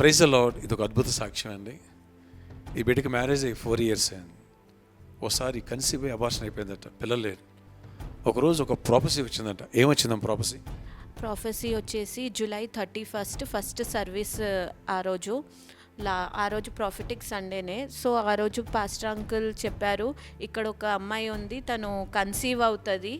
Praise lord ఇది ఒక అద్భుత సాక్ష్యం అండి. ఈ బిడ్డకి మ్యారేజ్ అయ్యి ఫోర్ ఇయర్స్ అయింది. ఒకసారి కన్సీవ్ అయ్యి అబార్షన్ అయిపోయిందట. పిల్లలు లేరు. ఒకరోజు ఒక ప్రాపసీ వచ్చిందంట. ఏమొచ్చిందాం ప్రాపసీ ప్రాఫెసీ వచ్చేసి July thirty first first service ఆ రోజు. లా ఆ రోజు ప్రాఫిటిక్ సండేనే సో ఆ రోజు పాస్టర్ అంకుల్ చెప్పారు ఇక్కడ ఒక అమ్మాయి ఉంది తను కన్సీవ్ అవుతుంది.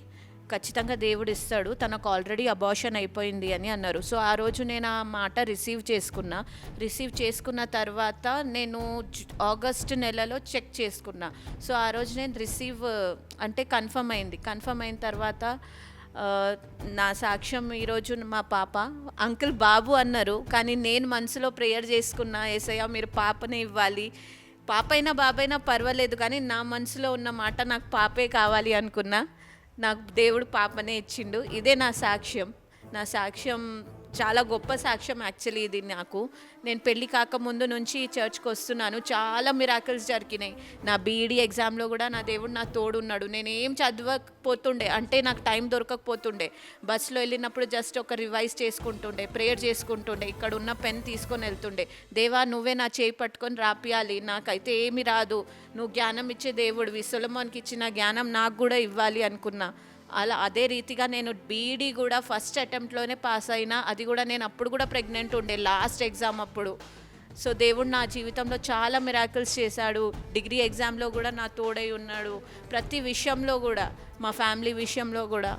ఖచ్చితంగా దేవుడు ఇస్తాడు. తనకు ఆల్రెడీ అబార్షన్ అయిపోయింది అని అన్నారు. సో ఆ రోజు నేను ఆ మాట రిసీవ్ చేసుకున్నా. రిసీవ్ చేసుకున్న తర్వాత నేను ఆగస్ట్ నెలలో చెక్ చేసుకున్నా. సో ఆ రోజు నేను రిసీవ్ అంటే కన్ఫర్మ్ అయింది. కన్ఫర్మ్ అయిన తర్వాత నా సాక్ష్యం ఈరోజు మా పాప అంకుల్ బాబు అన్నారు. కానీ నేను మనసులో ప్రేయర్ చేసుకున్నా ఏసయ్య మీరు పాపనే ఇవ్వాలి. పాప అయినా బాబైనా పర్వాలేదు. కానీ నా మనసులో ఉన్న మాట నాకు పాపే కావాలి అనుకున్నా. నాకు దేవుడు పాపనే ఇచ్చిండు. ఇదే నా సాక్ష్యం. నా సాక్ష్యం చాలా గొప్ప సాక్ష్యం యాక్చువల్లీ ఇది నాకు. నేను పెళ్ళి కాకముందు నుంచి ఈ చర్చ్కి వస్తున్నాను. చాలా మిరాకిల్స్ జరిగినాయి. నా బీఈడీ ఎగ్జామ్లో కూడా నా దేవుడు నా తోడున్నాడు. నేను ఏం చదవకపోతుండే అంటే నాకు టైం దొరకకపోతుండే. బస్సులో వెళ్ళినప్పుడు జస్ట్ ఒక రివైజ్ చేసుకుంటుండే ప్రేయర్ చేసుకుంటుండే ఇక్కడ ఉన్న పెన్ తీసుకొని వెళ్తుండే. దేవా నువ్వే నా చేయి పట్టుకొని రాపియాలి. నాకైతే ఏమి రాదు. నువ్వు జ్ఞానం ఇచ్చే దేవుడివి. సులభానికి ఇచ్చిన జ్ఞానం నాకు కూడా ఇవ్వాలి అనుకున్నా. అలా అదే రీతిగా నేను బీఈడీ కూడా ఫస్ట్ అటెంప్ట్లోనే పాస్ అయినా అది కూడా నేను అప్పుడు కూడా ప్రెగ్నెంట్ ఉండే లాస్ట్ ఎగ్జామ్ అప్పుడు. సో దేవుడు నా జీవితంలో చాలా మిరాకిల్స్ చేశాడు. డిగ్రీ ఎగ్జామ్లో కూడా నా తోడై ఉన్నాడు. ప్రతి విషయంలో కూడా మా ఫ్యామిలీ విషయంలో కూడా.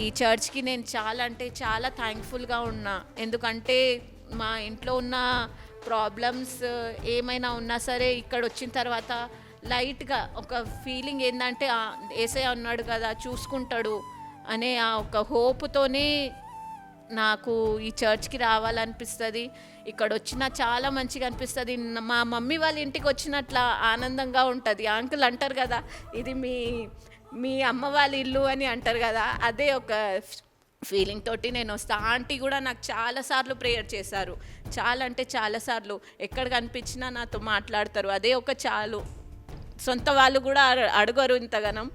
ఈ చర్చ్కి నేను చాలా అంటే చాలా థ్యాంక్ఫుల్గా ఉన్నా. ఎందుకంటే మా ఇంట్లో ఉన్న ప్రాబ్లమ్స్ ఏమైనా ఉన్నా సరే ఇక్కడ వచ్చిన తర్వాత లైట్గా ఒక ఫీలింగ్ ఏంటంటే ఏసే అన్నాడు కదా చూసుకుంటాడు అనే ఆ ఒక హోప్తోనే నాకు ఈ చర్చ్కి రావాలనిపిస్తుంది. ఇక్కడ వచ్చినా చాలా మంచిగా అనిపిస్తుంది. మా మమ్మీ వాళ్ళ ఇంటికి వచ్చినట్ల ఆనందంగా ఉంటుంది. అంకుల్ అంటారు కదా ఇది మీ మీ అమ్మ వాళ్ళ ఇల్లు అని అంటారు కదా అదే ఒక ఫీలింగ్ తోటి నేను వస్తా. ఆంటీ కూడా నాకు చాలాసార్లు ప్రేయర్ చేశారు. చాలా అంటే చాలాసార్లు ఎక్కడ కనిపించినా నాతో మాట్లాడతారు. అదే ఒక చాలు. సొంత వాళ్ళు కూడా అడ- అడగరు ఇంతగానం.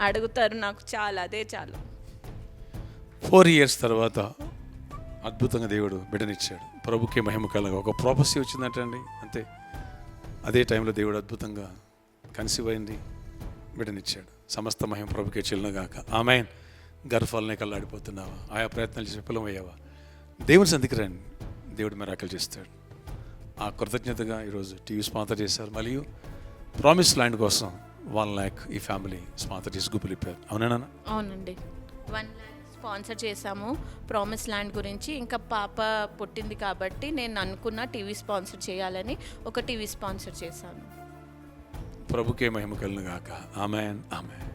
అడుగుతారు నాకు చాలా అదే చాలు. ఫోర్ ఇయర్స్ తర్వాత అద్భుతంగా దేవుడు బిడ్డనిచ్చాడు. ప్రభుకి మహిమ కలగా. ఒక ప్రాపసీ వచ్చిందంటండి అంతే. అదే టైంలో దేవుడు అద్భుతంగా కన్సీవ్ అయింది బిడ్డనిచ్చాడు. సమస్త మహిమ ప్రభుకే చెల్లినగాక ఆమె గర్భాలనే కల్లాడిపోతున్నావా ఆయా ప్రయత్నాలు చేసి విఫలమయ్యావా? దేవుని సంధికి రండి. దేవుడు మెరాకలు చేస్తాడు. ఆ కృతజ్ఞతగా ఈరోజు టీవీ స్పాన్సర్ చేశారు. మరియు ప్రామిస్ ల్యాండ్ కోసం వన్ ల్యాక్ ఈ ఫ్యామిలీ స్పాన్సర్ చేసి గుప్పులిప్పారు అవునా అవునండి. వన్ ల్యాక్ స్పాన్సర్ చేశాము. ప్రామిస్ ల్యాండ్ గురించి ఇంకా పాప పుట్టింది కాబట్టి నేను అనుకున్న టీవీ స్పాన్సర్ చేయాలని ఒక టీవీ స్పాన్సర్ చేశాను. ప్రభుకే మహిమ కలుగుగాక ఆమెన్ ఆమెన్